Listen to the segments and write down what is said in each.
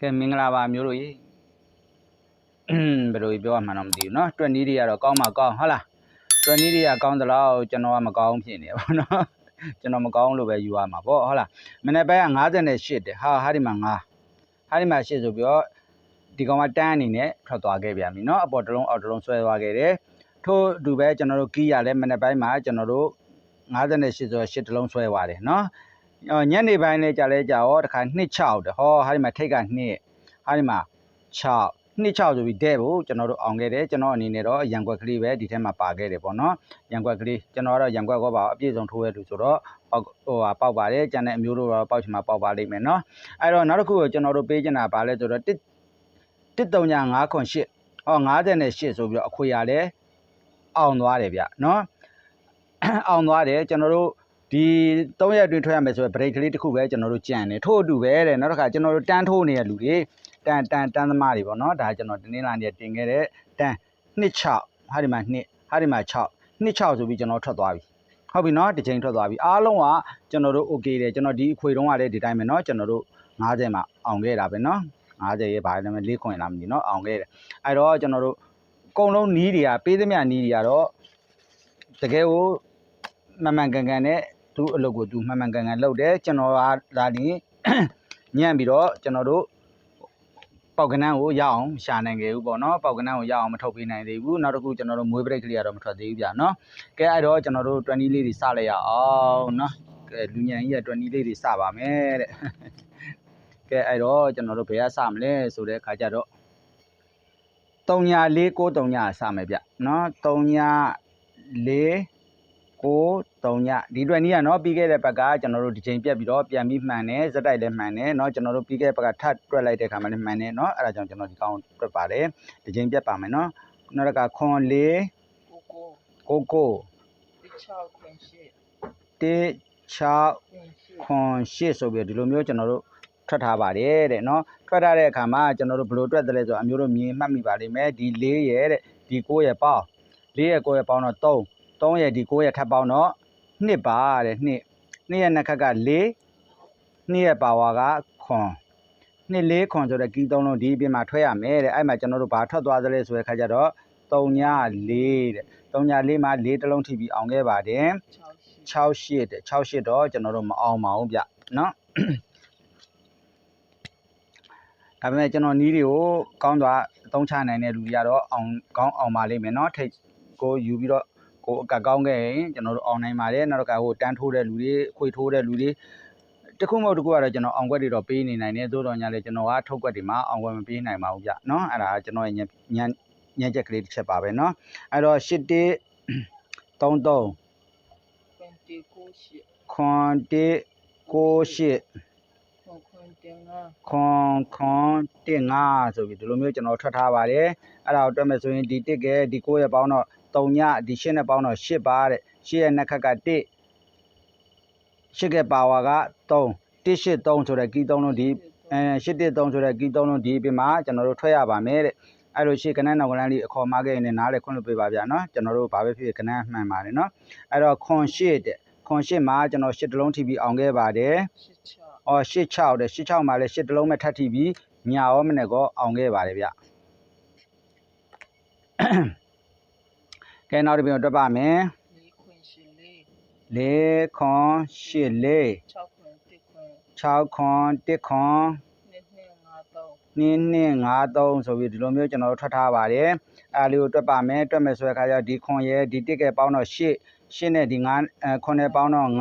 ကဲမင်္ဂလာပါမျိုးတို့ကြီးဘယ်လိုပြောရမှန်းတော့မသိဘူးเนาะတွက်နီးတွေကတော့ကောင်းမှကောင်းဟုတ်လားတွက်နီးတွေကကောင်းသလားကျွန်တော်ကမကောင်းဖြစ်နေပါဘောเนาะကျွန်တော်မကောင်းလို့ပဲယူရမှာပေါ့ဟုတ်လားမနေ့ပိုင်းက58တဲ့ဟာဟာဒီမှာ9ဟာဒီမှာ8ဆိုပြီးတော့ဒီကောင်ကတန်းအနေနဲ့ထွက်သွားခဲ့ပြန်ပြီเนาะအပေါ်တစ်လုံးအောက်တစ်လုံးဆွဲသွားခဲ့တယ်ထို့အတူပဲကျွန်တော်တို့ကီးရလဲမနေ့ပိုင်းမှာကျွန်တော်တို့58ဆိုတော့8တစ်လုံးဆွဲသွားတယ်เนาะ အော် ညနေပိုင်းလေးကြာလဲကြာရောတခါ26တဲ့ဟောဟာဒီမှာထိတ်က2ဟာဒီမှာ6 26ဆိုပြီးတဲ့ဖို့ကျွန်တော်တို့အောင်ခဲ့တယ်ကျွန်တော်အနေနဲ့တော့ရန်ကွက်ကလေးပဲဒီထဲမှာပါခဲ့တယ်ပေါ့နော်ရန်ကွက်ကလေးကျွန်တော်ကတော့ရန်ကွက်ကောပါအပြည့်စုံထိုးရလို့ဆိုတော့ပေါက်ဟိုဟာပေါက်ပါတယ်ကျန်တဲ့အမျိုးတို့တော့ပေါက်ချင်မှာပေါက်ပါလိမ့်မယ်နော်အဲ့တော့နောက်တစ်ခုကိုကျွန်တော်တို့ပေးချင်တာပါလဲဆိုတော့1 1395ခွန်8ဟော58ဆိုပြီးတော့အခွေရလဲအောင်သွားတယ်ဗျနော်အောင်သွားတယ်ကျွန်တော်တို့ ဒီ3ရက်အတွင်းထွက်ရမယ်ဆိုရင် break ကလေးတစ်ခုပဲကျွန်တော်တို့ကြံတယ်ထို့အတူပဲတဲ့နောက်တစ်ခါကျွန်တော်တို့တန်းထိုးနေတဲ့လူတွေတန်တန်တန်းသမားတွေပေါ့နော်ဒါကျွန်တော်တင်းနေလာနေတင်ခဲ့တဲ့တန်း26ဟာဒီမှာ2ဟာဒီမှာ6 26ဆိုပြီးကျွန်တော်ထွက်သွားပြီဟုတ်ပြီနော်တစ်ချိန်ထွက်သွားပြီအားလုံးကကျွန်တော်တို့ okay တယ်ကျွန်တော်ဒီအခွေတုံးကလည်းဒီတိုင်းပဲနော်ကျွန်တော်တို့90မှာအောင်ခဲ့တာပဲနော်90ရဲ့ဘာလဲလဲ၄ခွင်လားမသိနော်အောင်ခဲ့တယ်အဲ့တော့ကျွန်တော်တို့အကုန်လုံးနီးတွေကပေးသမျှနီးတွေကတော့တကယ်ကိုမမှန်ကန်ကန်နဲ့ သူ့အလုပ်ကိုသူမှန်မှန်ကန်ကန်လုပ်တယ်ကျွန်တော်ကဒါဒီညံ့ပြီးတော့ကျွန်တော်တို့ပေါက်ကနန်းကိုရအောင်ရှာနိုင်ခဲ့ဘူးပေါ့နော်ပေါက်ကနန်းကိုရအောင်မထုတ်ပေးနိုင်သေးဘူးနောက်တစ်ခုကျွန်တော်တို့မွေးပရိတ်ကလေးကတော့မထွက်သေးဘူးဗျာနော်ကဲအဲ့တော့ကျွန်တော်တို့20လေးတွေစလိုက်ရအောင်နော်ကဲလူညံကြီးက20လေးတွေစပါမယ်တဲ့ကဲအဲ့တော့ကျွန်တော်တို့ဘယ်ကစမလဲဆိုတဲ့အခါကျတော့3ညာ4 9 3ညာစမယ်ဗျနော်3ညာ4 9 3ဒီတွက်နီးကနော်ပြီးခဲ့တဲ့ဘက်ကကျွန်တော်တို့ဒီချိန်ပြက်ပြီးတော့ပြန်ပြီးမှန်တယ်ဇက်တိုက်လည်းမှန်တယ်နော်ကျွန်တော်တို့ပြီးခဲ့တဲ့ဘက်ကထပ်တွက်လိုက်တဲ့ခါမှလည်းမှန်တယ်နော်အဲ့ဒါကြောင့်ကျွန်တော်ဒီကောင်တွက်ပါတယ်ဒီချိန်ပြက်ပါမယ်နော်နောက်တစ်ခါခွန်4 9 9 9 6ခွန်8ဆိုပြီးဒီလိုမျိုးကျွန်တော်တို့ထွက်ထားပါတယ်တဲ့နော်ထွက်ထားတဲ့အခါမှာကျွန်တော်တို့ဘယ်လိုတွက်တယ်လဲဆိုတော့အမျိုးတို့မြင်မှတ်မိပါလိမ့်မယ်ဒီ၄ရဲ့တဲ့ဒီ၉ရဲ့ပေါင်း၄ရဲ့၉ရဲ့ပေါင်းတော့3 3ရဲ့ဒီ9ရဲ့ထပ်ပေါင်းတော့2ပါတဲ့2 2ရဲ့နှစ်ခက်က4 2ရဲ့ပါဝါကခွန်2 4ခွန်ဆိုတဲ့ကီးသုံးလုံးဒီအပြင်မှာထွက်ရမယ်တဲ့အဲ့မှာကျွန်တော်တို့ဘာထွက်သွားသလဲဆိုတဲ့ခါကျတော့3ည4တဲ့3ည4မှာ4တလုံးထိပြီးအောင်ခဲ့ပါတယ်6ရှိ68တဲ့68တော့ကျွန်တော်တို့မအောင်ပါဘူးဗျနော်ဒါပေမဲ့ကျွန်တော်နီးတွေကိုကောင်းစွာအသုံးချနိုင်တဲ့လူတွေကတော့အောင်ကောင်းအောင်ပါလိမ့်မယ်နော်ထိတ်ကိုယူပြီးတော့ ကိုအကကောင်းခဲ့ရင်ကျွန်တော်တို့အောင်နိုင်ပါတယ်နောက်တော့ကဟိုတန်းထိုးတဲ့လူတွေခွေထိုးတဲ့လူတွေတခုမဟုတ်တခုကတော့ကျွန်တော်အောင်ခွက်တွေတော့ပေးနေနိုင်တယ်သို့တော်ညာလေကျွန်တော်ကထုတ်ခွက်တွေမှာအောင်ခွက်မပေးနိုင်ပါဘူးဗျနော်အဲ့ဒါကကျွန်တော်ရဲ့ညညညချက်ကလေးတစ်ချက်ပါပဲနော်အဲ့တော့81 33ခွင့်တီကိုရှိခွန်တေကိုရှစ်ခွန်ခွင့်တင်ငါခွန်ခွန်တင်ငါဆိုပြီးဒီလိုမျိုးကျွန်တော်ထွက်ထားပါတယ်အဲ့ဒါကိုတွက်မယ်ဆိုရင်ဒီတစ်ကဲဒီ9ရဲ့ပေါင်းတော့ 3ညဒီ8နဲ့ပေါင်းတော့8ပါတဲ့8ရဲ့နှစ်ခက်က1 8ကပါဝါက3 183ဆိုတဲ့ကီး3လုံးဒီအဲ813ဆိုတဲ့ကီး3လုံးဒီအပြင်မှာကျွန်တော်တို့ထွက်ရပါမယ်တဲ့အဲ့လိုရှေ့ကနန်းနောက်ကနန်းလေးအခေါ်မခဲ့ရင်လည်းနားလေခွင့်လို့ပေးပါဗျာနော်ကျွန်တော်တို့ဘာပဲဖြစ်ဖြစ်ကနန်းမှန်ပါတယ်နော်အဲ့တော့ခွန်8တဲ့ခွန်8မှာကျွန်တော်8တလုံးထိပြီးအောင်ခဲ့ပါတယ်ရှစ်ချောက်။အော်86တဲ့86မှာလည်း8တလုံးမဲ့ထပ်ထိပြီးညာရောမနဲ့ကောအောင်ခဲ့ပါတယ်ဗျ။ ကဲနောက်တစ်ပြန်တွက်ပါမယ်လေးခွင့်ရှိလေး။၄ခွန်8လေး6ခွင့်တစ်ခွင့်6ခွန်1ခွန်နှစ်နှစ်ငါတော့2253ဆိုပြီးဒီလိုမျိုးကျွန်တော်တို့ထွက်ထားပါတယ်။အဲလေးကိုတွက်ပါမယ်။တွက်မယ်ဆိုတဲ့အခါကျတော့ဒီခွန်ရဲ့ဒီတစ်ကဲပေါင်းတော့8 8နဲ့ဒီ9အဲခွန်နဲ့ပေါင်းတော့9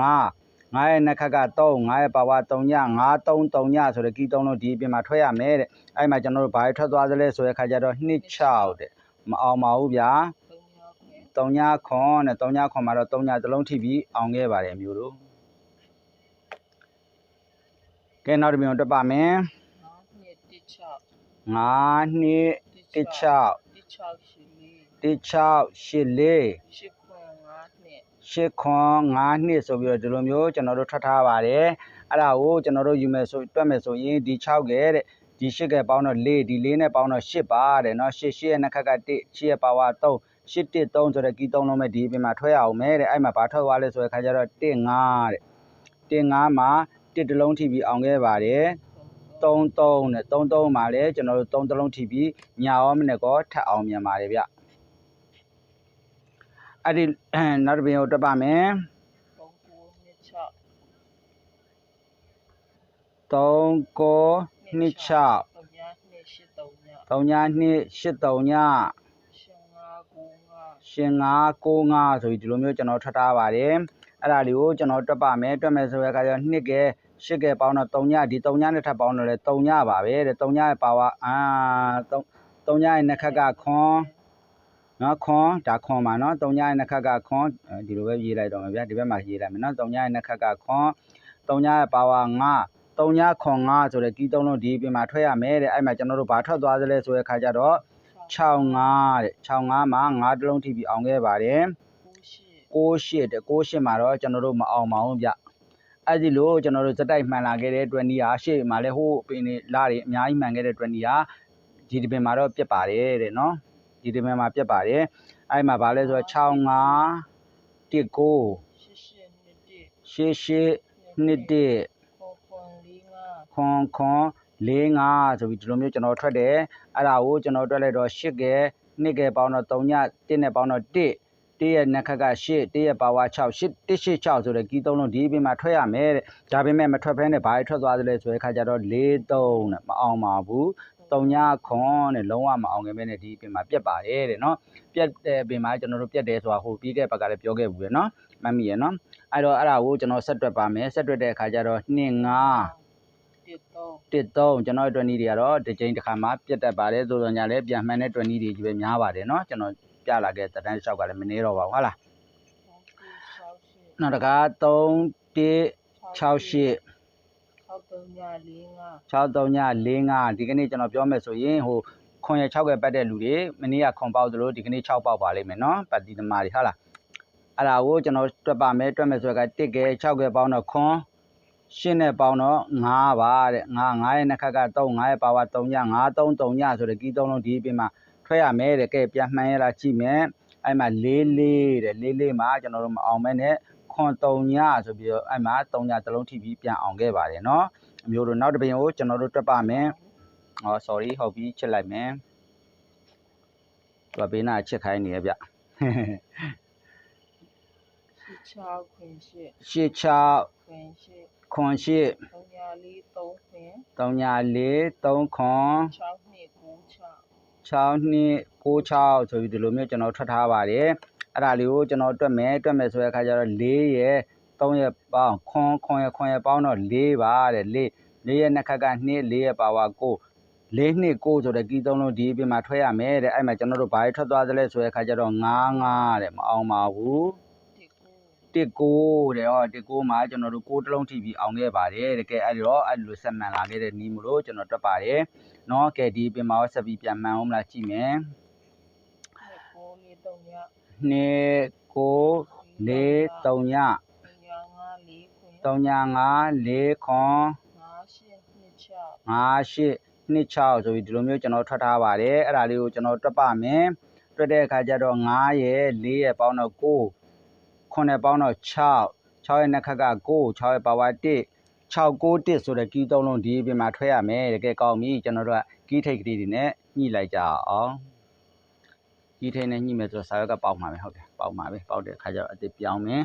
9ရဲ့နှစ်ခက်က3 9ရဲ့ပါဝါ3ည9 3 3ညဆိုတဲ့ကီး3လုံးဒီအပြင်မှာထွက်ရမယ်တဲ့အဲ့မှာကျွန်တော်တို့ဘာထွက်သွားသလဲဆိုတဲ့ခါကျတော့2 6တဲ့မအောင်ပါဘူးဗျာသုံးညခွင့် 3ညခွန်နဲ့3ညခွန်မှာတော့3ညသလုံးထိပြီးအောင်ခဲ့ပါတယ်မျိုးတို့ကဲနောက်တစ်ပြန်တွက်ပါမယ် ငါနှစ်တစ်ချောက် 9နှစ် တစ် 6 တစ်ချောက်ရှိလေး 16 84 ရှစ်ခွင့်ငါနှစ် ရှစ်ခွန်9နှစ်ဆိုပြီးတော့ဒီလိုမျိုးကျွန်တော်တို့ထွက်ထားပါတယ်အဲ့ဒါကိုကျွန်တော်တို့ယူမယ်ဆိုတွက်မယ်ဆိုရင်ဒီ6ကဲတဲ့ဒီ8ကဲပေါင်းတော့4ဒီ4နဲ့ပေါင်းတော့8ပါတဲ့เนาะ8 8ရဲ့နှစ်ခက်က1 8ရဲ့ပါဝါ3 8 1 3ဆိုတဲ့ကီး3လုံးပဲဒီအပြင်မှာထွက်ရအောင်မယ်တဲ့အဲ့မှာဘာထွက်သွားလဲဆိုတဲ့ခါကျတော့1 5တဲ့1 5မှာ1တလုံးထိပြီးအောင်ခဲ့ပါတယ်ခွ33နဲ့33မှာလည်းကျွန်တော်တို့3တလုံးထိပြီးညာရောမနဲ့ကောထပ်အောင်မြန်ပါတယ်ဗျအဲ့ဒီနောက်တစ်ပင်ကိုတက်ပါမယ်သုံးကိုနှစ်ချောက်3ကိုနှစ်6သုံးညာနှစ်ရှစ်သုံးည 3ညာနှစ်83ည ရှင်ငါကိုငါ ရှင်9 95ဆိုပြီးဒီလိုမျိုးကျွန်တော်ထွက်ထားပါတယ်အဲ့ဒါလေးကိုကျွန်တော်တွက်ပါမယ်တွက်မယ်ဆိုရခါကျတော့နှစ်ကဲရှစ်ကဲပေါင်းတော့3ညဒီ3ညနဲ့ထပ်ပေါင်းတော့လေ3ညပါပဲတဲ့3ညရဲ့ပါဝါအာ3 3ညရဲ့နှစ်ခက်ကခွန်နော်ခွန်ဒါခွန်ပါနော်3ညရဲ့နှစ်ခက်ကခွန်အဲဒီလိုပဲရေးလိုက်တော့မယ်ဗျာဒီဘက်မှာရေးလိုက်မယ်နော်3ညရဲ့နှစ်ခက်ကခွန်3ညရဲ့ပါဝါ9 3ညခွန်9ဆိုတဲ့ကီးသုံးလုံးဒီပြင်မှာထွက်ရမယ်တဲ့အဲ့မှာကျွန်တော်တို့ဘာထွက်သွားသလဲဆိုတဲ့ခါကျတော့ 65တဲ့65မှာ9တလုံးထိပြီးအောင်ခဲ့ပါတယ်68တဲ့68မှာတော့ကျွန်တော်တို့မအောင်ပါဘူးဗျအဲ့ဒီလိုကျွန်တော်တို့စက်တိုက်မှန်လာခဲ့တဲ့20ဟာရှေ့မှာလည်းဟိုးပင်နေလာတွေအများကြီးမှန်ခဲ့တဲ့20ဟာဒီဒီပင်မှာတော့ပြက်ပါတယ်တဲ့နော်ဒီဒီပင်မှာပြက်ပါတယ်အဲ့မှာဗာလဲဆိုတော့65 19 88 88 91 00 45ဆိုပြီးဒီလိုမျိုးကျွန်တော်ထွက်တယ်အဲ့ဒါကိုကျွန်တော်တွက်လိုက်တော့8ကဲ2ကဲပေါင်းတော့3ည1နဲ့ပေါင်းတော့1တရဲ့နက်ခက်က8တရဲ့ပါဝါ6 8 186ဆိုတဲ့ကီးသုံးလုံးဒီပြင်မှာထွက်ရမယ်တဲ့ဒါပေမဲ့မထွက်ဖဲနဲ့ဘာတွေထွက်သွားသလဲဆိုတဲ့ခါကျတော့4 3နဲ့မအောင်ပါဘူးတုံညာခွန်တဲ့လုံးဝမအောင်ခဲ့ပဲနဲ့ဒီပြင်မှာပြက်ပါတယ်တဲ့နော်ပြက်တဲ့ပြင်မှာကျွန်တော်တို့ပြက်တယ်ဆိုတာဟိုပြီးခဲ့ဘက်ကလည်းပြောခဲ့ဘူးရယ်နော်မမီရယ်နော်အဲ့တော့အဲ့ဒါကိုကျွန်တော်ဆက်တွက်ပါမယ်ဆက်တွက်တဲ့အခါကျတော့2 9 13ကျွန်တော်20တွေကတော့တစ်ချိန်တစ်ခါမှပြတ်တတ်ပါတယ်ဆိုတော့ညာလည်းပြန်မှန်တဲ့20တွေကြီးပဲများပါတယ်เนาะကျွန်တော်ပြလာခဲ့တဲ့တန်းလျှောက်ကလည်းမနေတော့ပါဘူးဟုတ်လားနောက်တကား3 1 6 8 6345ဒီကနေ့ကျွန်တော်ပြောမယ်ဆိုရင်ဟိုခွန်ရ6ကပတ်တဲ့လူတွေမနေ့ကခွန်ပေါက်သလိုဒီကနေ့6ပေါက်ပါလိမ့်မယ်နော်ပတ်တိသမားတွေဟုတ်လားအဲ့ဒါကိုကျွန်တော်တွက်ပါမယ်တွက်မယ်ဆိုတော့1က6ကပေါင်းတော့ခွန် ရှင်းနဲ့ပေါင်းတော့9ပါတဲ့9 9ရဲ့နှစ်ခက်က3 9ရဲ့ပါဝါ3ည9 3 3ညဆိုတဲ့ကီး3လုံးဒီပြင်မှာထွက်ရမယ်တဲ့ကဲပြန်မှန်ရလားကြည့်မယ်အဲ့မှာ4 4တဲ့4 4မှာကျွန်တော်တို့မအောင်မဲနဲ့ခွန်3ညဆိုပြီးတော့အဲ့မှာ3ညတစ်လုံးထိပြီးပြန်အောင်ခဲ့ပါတယ်เนาะအမျိုးတို့နောက်တစ်ပြင်ကိုကျွန်တော်တို့တွက်ပါမယ် ဟော sorry ဟုတ်ပြီချစ်လိုက်မယ်သူကဘေးနာချစ်ခိုင်းနေရဗျ ရှစ်ချောက်ခွင်ရှစ်ရှစ်ချောက်ခွင်ရှစ်ခွန်ရှစ်သုံးညလေးသုံးခွင်3ညာ4 3ခွန်6နှစ်9 6 6နှစ်96ဆိုပြီးဒီလိုမျိုးကျွန်တော်ထွက်ထားပါတယ်အဲ့ဒါလေးကိုကျွန်တော်တွက်မယ်တွက်မယ်ဆိုတဲ့အခါကျတော့4ရဲ့3ရဲ့ပေါင်းခွန်ခွန်ရဲ့ခွန်ရဲ့ပေါင်းတော့4ပါတဲ့4 4ရဲ့နှစ်ခက်က2 4ရဲ့ပါဝါ9 4နှစ်9ဆိုတဲ့ကီးသုံးလုံးဒီအပြင်မှာထွက်ရမယ်တဲ့အဲ့မှာကျွန်တော်တို့ဘာတွေထွက်သွားသလဲဆိုတဲ့အခါကျတော့9 5တဲ့မအောင်ပါဘူး တစ်ကို တစ်ကိုတဲ့ဟောတစ်ကိုမှာကျွန်တော်တို့ကိုးတစ်လုံးထိပြီးအောင်ခဲ့ပါတယ်တကယ်အဲ့ဒီတော့အဲ့လိုဆက်မှန်လာခဲ့တဲ့နီးမလို့ကျွန်တော်တွက်ပါတယ်เนาะကဲဒီပြင်မှာရောဆက်ပြီးပြန်မှန်အောင်မလားကြည့်မယ် နှစ်ကိုလေးသုံးည နှစ်ကိုလေးသုံးည သုံးညငါလေးခွင် သုံးညငါလေးခွန် ငါရှစ်နှစ်ချ ငါရှစ်နှစ်6ဆိုပြီးဒီလိုမျိုးကျွန်တော်ထွက်ထားပါတယ်အဲ့ဒါလေးကိုကျွန်တော်တွက်ပါမယ်တွက်တဲ့အခါကျတော့9ရဲ့4ရဲ့ပေါင်းတော့9 9ရဲ့ပေါင်းတော့6 6ရဲ့နှစ်ခက်က9 6ရဲ့ပါဝါ1 691ဆိုတဲ့ကီးသုံးလုံးဒီအပြင်မှာထွက်ရမယ်တကယ်ကောင်းပြီကျွန်တော်တို့ကကီးထိတ်ကလေးတွေနဲ့ညှိလိုက်ကြအောင်ကီးထိတ်နဲ့ညှိမယ်ဆိုတော့စာရွက်ကပေါက်မှာပဲဟုတ်တယ်ပေါက်မှာပဲပေါက်တဲ့အခါကျတော့အစ်စ်ပြောင်းမယ်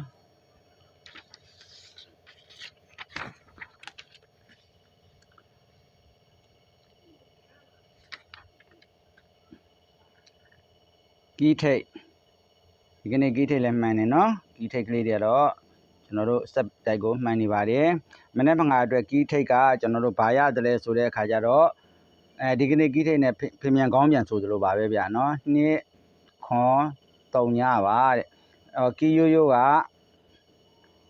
ကီးထိတ်ဒီကနေ့ကီးထိတ်လည်းမှန်တယ်နော် ကီးထိတ်ကလေးတွေကတော့ကျွန်တော်တို့စက်တိုက်ကိုမှန်နေပါတယ်မနေ့ကငါအတွက်ကီးထိတ်ကကျွန်တော်တို့ဘာရတယ်လဲဆိုတဲ့အခါကျတော့အဲဒီကနေ့ကီးထိတ်နဲ့ဖင်မြန်ကောင်းပြန်ဆိုသလိုပါပဲဗျာနော်နှစ်ခွန်3ညပါတဲ့အော်ကီးရိုးရိုးက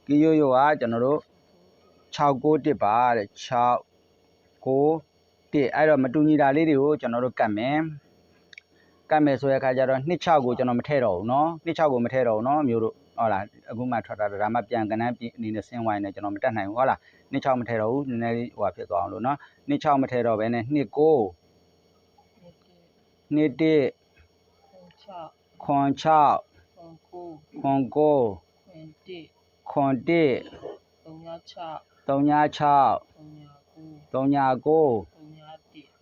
ကီးရိုးရိုးကကျွန်တော်တို့691ပါတဲ့6 9 1အဲ့တော့မတူညီတာလေးတွေကိုကျွန်တော်တို့ကတ်မယ် ကတ်မယ်ဆိုတဲ့အခါကျတော့26ကိုကျွန်တော်မထည့်တော့ဘူးเนาะ26ကိုမထည့်တော့ဘူးเนาะမျိုးတို့ဟုတ်လားအခုမှထွက်တာဒါမှပြန်ကနန်းအနေနဲ့ဆင်းဝိုင်းနေကျွန်တော်မတက်နိုင်ဘူးဟုတ်လား26မထည့်တော့ဘူးနည်းနည်းလေးဟိုဟာဖြစ်သွားအောင်လို့เนาะ26မထည့်တော့ဘဲနဲ့29 နှစ်တစ် 21 ခွင်ချ ခွန်6 ခွင်ကို ခွန်9 ခွင်တစ် ခွန်1 သုံးညချ 3ည6 သုံးညကို 3ညာ9 39 3ညာ1 39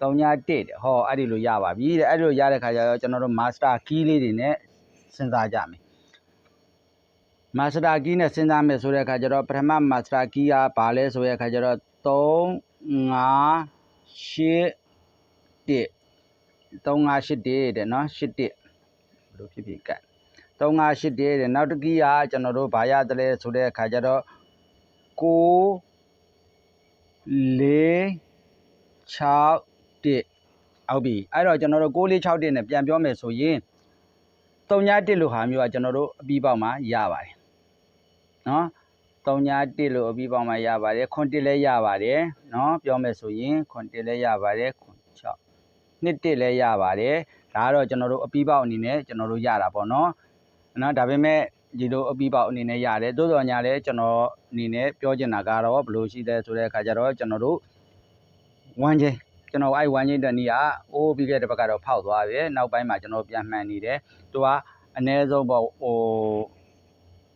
တဲ့ဟောအဲ့ဒီလိုရပါပြီတဲ့အဲ့ဒီလိုရတဲ့ခါကျတော့ကျွန်တော်တို့ master key လေးတွေနဲ့စဉ်းစားကြမယ် master key နဲ့စဉ်းစားမယ်ဆိုတဲ့အခါကျတော့ပထမ master key ကဘာလဲဆိုတဲ့အခါကျတော့3 5 8 1 3581တဲ့နော်81ဘယ်လိုဖြစ်ဖြစ်ကတ်3581တဲ့နောက်တစ်ကြီးကကျွန်တော်တို့ဘာရတယ်လဲဆိုတဲ့အခါကျတော့9 4 6 1ဟုတ်ပြီအဲ့တော့ကျွန်တော်တို့6 4 6 1နဲ့ပြန်ပြောမယ်ဆိုရင်31လို့ဟာမျိုးကကျွန်တော်တို့အပြီးပေါက်မှာရပါတယ်နော်31လို့အပြီးပေါက်မှာရပါတယ်ခွန်1လည်းရပါတယ်နော်ပြောမယ်ဆိုရင်ခွန်1လည်းရပါတယ်ခွန်6နှစ်1လည်းရပါတယ်ဒါကတော့ကျွန်တော်တို့အပြီးပေါက်အနေနဲ့ကျွန်တော်တို့ရတာပေါ့နော်နော်ဒါပေမဲ့ဒီလိုအပြီးပေါက်အနေနဲ့ရတယ်သို့တော်ညာလည်းကျွန်တော်အနေနဲ့ပြောချင်တာကတော့ဘယ်လိုရှိလဲဆိုတဲ့အခါကျတော့ကျွန်တော်တို့ဝမ်းချင်း ကျွန်တော်အဲ့ဝမ်းချင်းတက်နီးကအိုးပြီးခဲ့တဲ့ဘက်ကတော့ဖောက်သွားပြီနောက်ပိုင်းမှာကျွန်တော်ပြန်မှန်နေတယ်သူကအနည်းဆုံးပေါ့ဟို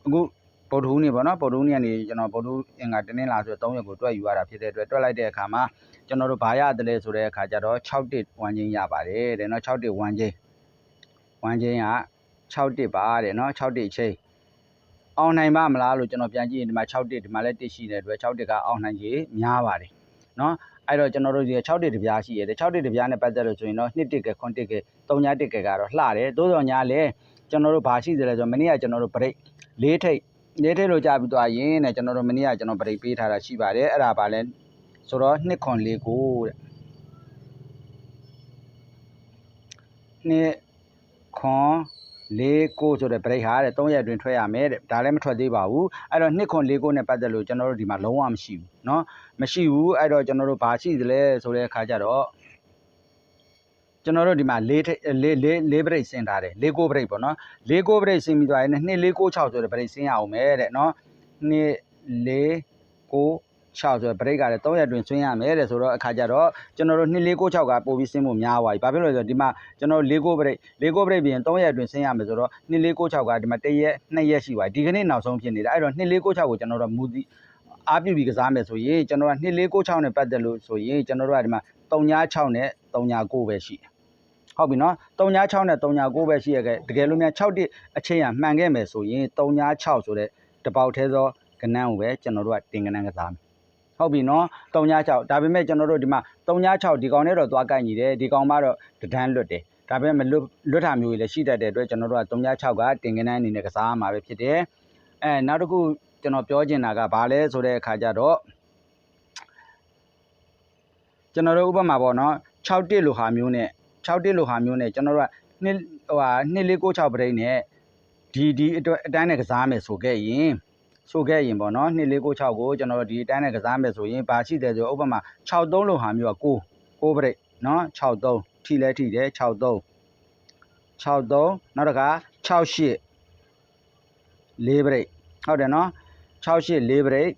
အခုပုတ်ထူးနေပေါ့နော်ပုတ်ထူးနေကနေကျွန်တော်ပုတ်ထူးအင်္ဂါတင်းင်းလာဆိုတော့3ရက်ကိုတွက်ယူရတာဖြစ်တဲ့အတွက်တွက်လိုက်တဲ့အခါမှာကျွန်တော်တို့ဘာရတယ်လဲဆိုတဲ့အခါကျတော့6တစ်ဝမ်းချင်းရပါတယ်တဲ့နော်6တစ်ဝမ်းချင်းဝမ်းချင်းက6တစ်ပါတဲ့နော်6တစ်ချင်းအောင်နိုင်ပါမလားလို့ကျွန်တော်ပြန်ကြည့်ရင်ဒီမှာ6တစ်ဒီမှာလည်းတစ်ရှိတဲ့အတွက်6တစ်ကအောင်နိုင်ကြီးများပါတယ်နော် အဲ့တော့ကျွန်တော်တို့ဒီ6တစ်တပြားရှိရတယ်6တစ်တပြားနဲ့ပတ်သက်လို့ဆိုရင်တော့1တစ်က9တစ်က3ညာတစ်ကကတော့လှတယ်သို့တော်ညာလည်းကျွန်တော်တို့ဘာရှိသလဲဆိုတော့မနေ့ကကျွန်တော်တို့ break ၄ထိပ်၄ထိပ်လို့ကြာပြီးသွားရင်တဲ့ကျွန်တော်တို့မနေ့ကကျွန်တော် break ပေးထားတာရှိပါတယ်အဲ့ဒါဘာလဲဆိုတော့2.49တဲ့2.49 49ဆိုတဲ့ break ဟာတဲ့3ရက်အတွင်းထွက်ရမယ်တဲ့ဒါလည်းမထွက်သေးပါဘူးအဲ့တော့2949နဲ့ပတ်သက်လို့ကျွန်တော်တို့ဒီမှာလုံးဝမရှိဘူးเนาะမရှိဘူးအဲ့တော့ကျွန်တော်တို့ဘာရှိသလဲဆိုတဲ့အခါကျတော့ကျွန်တော်တို့ဒီမှာ၄၄၄ break ဆင်းထားတယ်၄ go break ပေါ့နော်၄ go break ဆင်းပြီးသွားရင်2 4 9 6ဆိုတဲ့ break ဆင်းရအောင်ပဲတဲ့နော်2 4 9 6ဆိုတဲ့ဘရိတ်ကလည်း3ရက်တွင်ဆင်းရမယ်တဲ့ဆိုတော့အခါကျတော့ကျွန်တော်တို့2 4 9 6ကပို့ပြီးဆင်းဖို့များသွားပြီဘာဖြစ်လို့လဲဆိုတော့ဒီမှာကျွန်တော်တို့၄ကိုဘရိတ်၄ကိုဘရိတ်ပြီးရင်3ရက်တွင်ဆင်းရမယ်ဆိုတော့2 4 9 6ကဒီမှာ1ရက်2ရက်ရှိသွားပြီဒီကနေ့နောက်ဆုံးဖြစ်နေတာအဲ့တော့2 4 9 6ကိုကျွန်တော်တို့မူတည်အားပြုပြီးကစားမယ်ဆိုရင်ကျွန်တော်က2496နဲ့ပတ်သက်လို့ဆိုရင်ကျွန်တော်တို့ကဒီမှာ36နဲ့39ပဲရှိတယ်။ဟုတ်ပြီနော်36နဲ့39ပဲရှိရခဲ့တကယ်လို့များ6တစ်အချိန်ရမှန်ခဲ့မယ်ဆိုရင်36ဆိုတဲ့တပေါက်သေးသောကဏ္ဍကိုပဲကျွန်တော်တို့ကတင်ကဏ္ဍကစားမယ်။ ဟုတ်ပြီနော်36ဒါပေမဲ့ကျွန်တော်တို့ဒီမှာ36ဒီကောင်နဲ့တော့သွားကိုက်ညီတယ်ဒီကောင်မှတော့တဒန်းလွတ်တယ်။ဒါပေမဲ့မလွတ်လွတ်တာမျိုးကြီးလည်းရှိတတ်တဲ့အတွက်ကျွန်တော်တို့က36ကတင်ကဏ္ဍအနေနဲ့ကစားရမှာပဲဖြစ်တယ်။အဲနောက်တစ်ခုကျွန်တော်ပြောချင်တာကဘာလဲဆိုတဲ့အခါကျတော့ကျွန်တော်တို့ဥပမာပေါ့နော်6တစ်လိုဟာမျိုးနဲ့6တစ်လိုဟာမျိုးနဲ့ကျွန်တော်တို့ကနှစ်ဟိုဟာ2496ပရိတ်နဲ့ဒီဒီအတွက်အတိုင်းနဲ့ကစားမယ်ဆိုခဲ့ရင် ဆိုခဲ့ရင်ပေါ့နော်2496ကိုကျွန်တော်တို့ဒီအတိုင်းနဲ့ကစားမယ်ဆိုရင်ဘာရှိတယ်ဆိုဥပမာ63လိုဟာမျိုးက9 9ပရိတ်နော်63ထိလဲထိတယ်63 63နောက်တစ်ခါ68 4ပရိတ်ဟုတ်တယ်နော်68 4ပရိတ်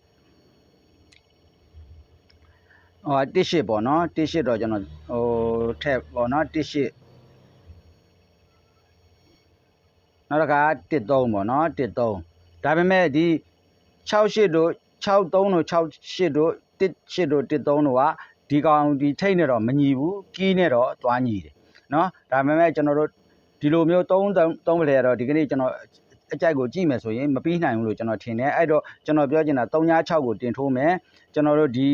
ဟို18ပေါ့နော်18တော့ကျွန်တော်ဟိုထက်ပေါ့နော်18နောက်တစ်ခါ13ပေါ့နော်13ဒါပေမဲ့ဒီ 68တို့63တို့68တို့18တို့13တို့ကဒီကောင်ဒီထိတ်နဲ့တော့မညီဘူးကီးနဲ့တော့သွားညီတယ်နော်ဒါပေမဲ့ကျွန်တော်တို့ဒီလိုမျိုး3 3ပလေတော့ဒီကနေ့ကျွန်တော်အကြိုက်ကိုကြည့်မယ်ဆိုရင်မပြီးနိုင်ဘူးလို့ကျွန်တော်ထင်တယ်အဲ့တော့ကျွန်တော်ပြောချင်တာ396ကိုတင်ထိုးမယ်ကျွန်တော်တို့ဒီ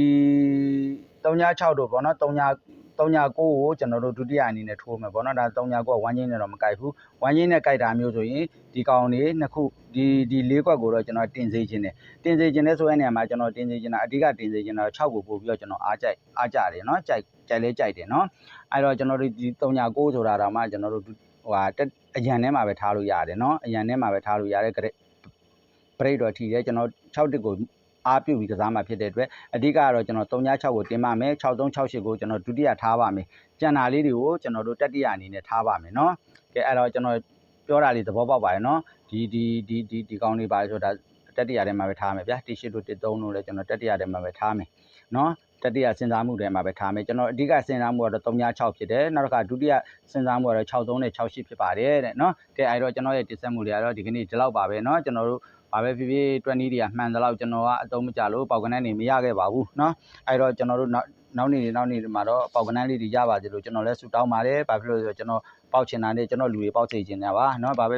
396တို့ပေါ့နော်3 39ကိုကျွန်တော်တို့ဒုတိယအနေနဲ့ထိုးမယ်ပေါ့နော်ဒါ39ကိုဝမ်းချင်းနဲ့တော့မကြိုက်ဘူးဝမ်းချင်းနဲ့ကြိုက်တာမျိုးဆိုရင်ဒီကောင်လေးနှစ်ခုဒီဒီ၄ခွက်ကိုတော့ကျွန်တော်တင်စေခြင်းတယ်တင်စေခြင်းတဲ့ဆိုတဲ့နေရာမှာကျွန်တော်တင်စေခြင်းတာအဓိကတင်စေခြင်းတာ6ကိုပို့ပြီးတော့ကျွန်တော်အားကြိုက်အားကြတယ်နော်ကြိုက်ကြိုက်လဲကြိုက်တယ်နော်အဲ့တော့ကျွန်တော်တို့ဒီ39ဆိုတာတော့မှကျွန်တော်တို့ဟိုဟာအရန်ထဲမှာပဲထားလို့ရတယ်နော်အရန်ထဲမှာပဲထားလို့ရတဲ့ grade ဘရိတ်တော့ထီတယ်ကျွန်တော်6တစ်ကို အားပြုတ်ပြီးကစားမှာဖြစ်တဲ့အတွက်အဓိကကတော့ကျွန်တော်396ကိုတင်ပါမယ်6368ကိုကျွန်တော်ဒုတိယထားပါမယ်ကျန်တာလေးတွေကိုကျွန်တော်တို့တတိယအနေနဲ့ထားပါမယ်နော်ကဲအဲ့တော့ကျွန်တော်ပြောတာလေးသဘောပေါက်ပါတယ်နော်ဒီဒီဒီဒီဒီကောင်းလေးပါဆိုတာတတိယထဲမှာပဲထားမယ်ဗျာတီရှစ်တို့13တို့လည်းကျွန်တော်တတိယထဲမှာပဲထားမယ်နော် တတိယစဉ်းစားမှုတွေမှာပဲထားမယ်ကျွန်တော်အဓိကစဉ်းစားမှုကတော့36ဖြစ်တယ်နောက်တစ်ခါဒုတိယစဉ်းစားမှုကတော့63နဲ့68ဖြစ်ပါတယ်တဲ့နော်ကဲအဲ့တော့ကျွန်တော်ရဲ့တင်ဆက်မှုတွေကတော့ဒီကနေ့ဒီလောက်ပါပဲเนาะကျွန်တော်တို့ဘာပဲဖြစ်ဖြစ်20တွေကမှန်သလောက်ကျွန်တော်ကအသုံးမကျလို့ပေါက်ကနန်းနေမရခဲ့ပါဘူးเนาะအဲ့တော့ကျွန်တော်တို့နောက်နောက်နေ့တွေနောက်နေ့တွေမှာတော့ပေါက်ကနန်းလေးတွေရပါစေလို့ကျွန်တော်လည်းဆုတောင်းပါတယ်ဘာဖြစ်လို့လဲဆိုတော့ကျွန်တော်ပေါက်ချင်တာနဲ့ကျွန်တော်လူတွေပေါက်စေချင်တာပါเนาะဘာပဲ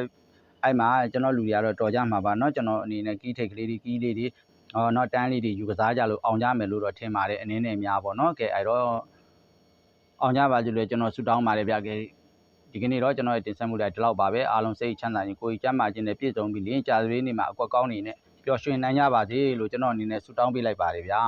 အဲ့မှာကျွန်တော်လူတွေကတော့တော်ကြမှာပါเนาะကျွန်တော်အနေနဲ့ကီးထိတ်ကလေးတွေကီးလေးတွေ အော်နော်တန်းလေးတွေယူကစားကြလို့အောင်ကြမယ်လို့တော့ထင်ပါတယ်အနည်းနဲ့များပေါ့နော်ကဲအဲ့တော့အောင်ကြပါကြလို့ကျွန်တော်ဆုတောင်းပါတယ်ဗျကဲဒီကနေ့တော့ကျွန်တော်တင်ဆက်မှုတွေဒီလောက်ပါပဲအားလုံးစိတ်ချမ်းသာရင်ကိုယ်ကြမ်းမာခြင်းနဲ့ပြည့်စုံပြီးလင်းကြာသွေးနေမှာအကွက်ကောင်းနေနဲ့ပျော်ရွှင်နိုင်ကြပါစေလို့ကျွန်တော်အနေနဲ့ဆုတောင်းပေးလိုက်ပါတယ်ဗျာ